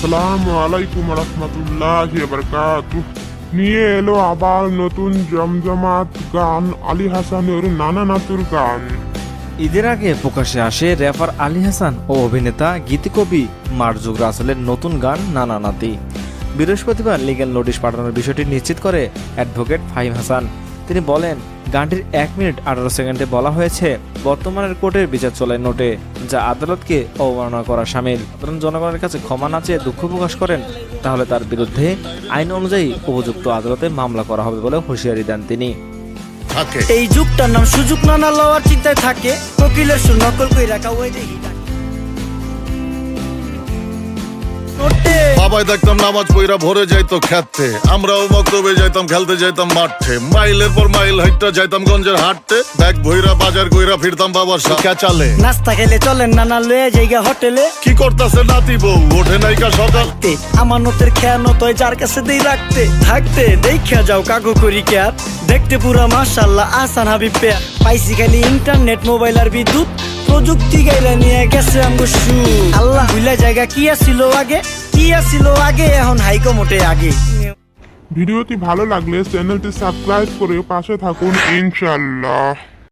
আসসালামু আলাইকুম রহমতুল্লাহ বরকাত নিয়ে এলো আবার নতুন জমজমাত গান আলী হাসানের নানা নাতুর গান। ঈদের আগে প্রকাশে আসে র্যাপার আলী হাসান ও অভিনেতা গীতিকবি মারজুক রাসেলের নতুন গান নানা নাতি। বৃহস্পতিবার লিগ্যাল নোটিশ পাঠানোর বিষয়টি নিশ্চিত করে অ্যাডভোকেট ফাহিম হাসান। তিনি বলেন গানটির এক মিনিট আঠারো সেকেন্ডে বলা হয়েছে বর্তমানের কোর্টের বিচার চলে নোটে যা আদালতকে অবমাননা করা সামিল। সাধারণ জনগণের কাছে ক্ষমা না চেয়ে দুঃখ প্রকাশ করেন তাহলে তার বিরুদ্ধে আইন অনুযায়ী উপযুক্ত আদালতে মামলা করা হবে বলে হুঁশিয়ারি দেন তিনি। এই যুগটার নাম সুযোগ নানা লওয়ার চিন্তায় থাকে। কোকিলের সুর নকল কই রাখা ওই বাবাই দেখতাম নামাজ পইরা ভরে যাইতো খেতে। আমরাও মক্তবে যাইতাম খেলতে যাইতাম মাঠে। মাইলের পর মাইল হাইটটা যাইতাম গঞ্জের হাটতে ব্যাগ ভইরা বাজার কইরা ফিরতাম বাবার সাথে। চালে? নাস্তা খেলে চলেন নানা লয়ে জায়গা হোটেলে। কি করতাছে নাতি বউ? ওঠে নাইকা সকাল। আমার নতের খেয়ানো তয় যার কাছে দেই রাখতে। থাকতে দেখা যাও কাগো করি ক্যাপ দেখতে পুরা মাশাল্লাহ আসান হাবিব পেয়া পাইছি খালি ইন্টারনেট মোবাইল আর বিদ্যুৎ। প্রযুক্তি গাইলা নিয়ে গেছে আমগো সু আল্লাহ ভুলা জায়গা কি আসিল আগে? কি আছিল আগে? এখন হাইকো মোটে আগে। ভিডিওটি ভালো লাগলে চ্যানেলটি সাবস্ক্রাইব করে পাশে থাকুন ইনশাল্লাহ